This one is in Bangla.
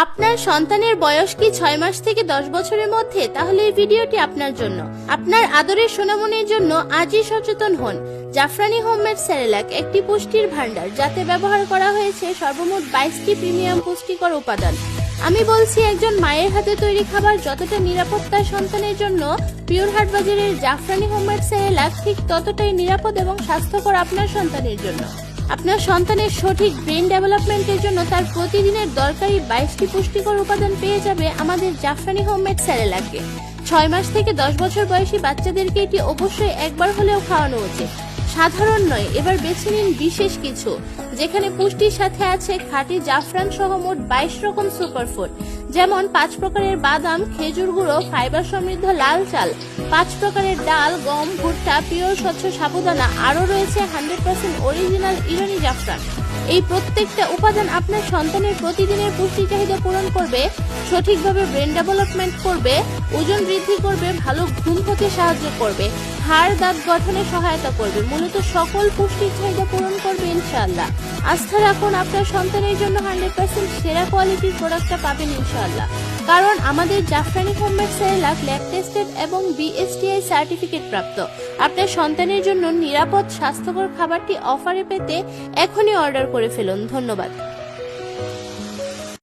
আপনার সন্তানের বয়স কি ছয় মাস থেকে দশ বছরের মধ্যে? তাহলে এই ভিডিওটি আপনার জন্য। আপনার আদরের সোনামনির জন্য আজই সচেতন হন। জাফরানি হোমমেড স্যারেলাক একটি পুষ্টির ভান্ডার যাতে ব্যবহার করা হয়েছে সর্বমোট বাইশটি প্রিমিয়াম পুষ্টিকর উপাদান। আমি বলছি, একজন মায়ের হাতে তৈরি খাবার যতটা নিরাপদ তার সন্তানের জন্য, পিওর হাট বাজারের জাফরানি হোমমেড স্যারেলাক ঠিক ততটাই নিরাপদ এবং স্বাস্থ্যকর আপনার সন্তানের জন্য। আপনার সন্তানের সঠিক ব্রেন ডেভেলপমেন্টের জন্য তার প্রতিদিনের দরকারি বাইশটি পুষ্টিকর উপাদান পেয়ে যাবে আমাদের জাফরানি হোমমেড স্যারেলাকে। ছয় মাস থেকে দশ বছর বয়সী বাচ্চাদেরকে এটি অবশ্যই একবার হলেও খাওয়ানো উচিত। সাধারণ নয়, এবার বেছে নিন বিশেষ কিছু, যেখানে পুষ্টির সাথে আছে খাঁটি জাফরান সহ মোট বাইশ রকম সুপারফুড যেমন পাঁচ প্রকারের বাদাম, খেজুর গুঁড়ো, ফাইবার সমৃদ্ধ লাল চাল, পাঁচ প্রকারের ডাল, গম, ভুট্টা, পিওর স্বচ্ছ সাবুদানা, আরও রয়েছে হান্ড্রেড পার্সেন্ট অরিজিনাল ইরানি জাফরান। এই প্রত্যেকটা উপাদান আপনার সন্তানের প্রতিদিনের পুষ্টি চাহিদা পূরণ করবে, সঠিকভাবে ব্রেন ডেভেলপমেন্ট করবে, ওজন বৃদ্ধি করবে, ভালো ঘুম হতে সাহায্য করবে, হাড় দাঁত গঠনে সহায়তা করবে। মূলত সকল পুষ্টির চাহিদা পূরণ করবে ইনশাআল্লাহ। আস্থা রাখুন, আপনার সন্তানের জন্য হান্ড্রেড পার্সেন্ট সেরা কোয়ালিটির প্রোডাক্টটা পাবেন ইনশাল্লাহ কারণ আমাদের Jafrani homemade cerelac lab tested এবং বিএসটিআই সার্টিফিকেট প্রাপ্ত। আপনার সন্তানের জন্য নিরাপদ, স্বাস্থ্যকর খাবারটি অফারে পেতে এখনই অর্ডার করে ফেলুন। ধন্যবাদ।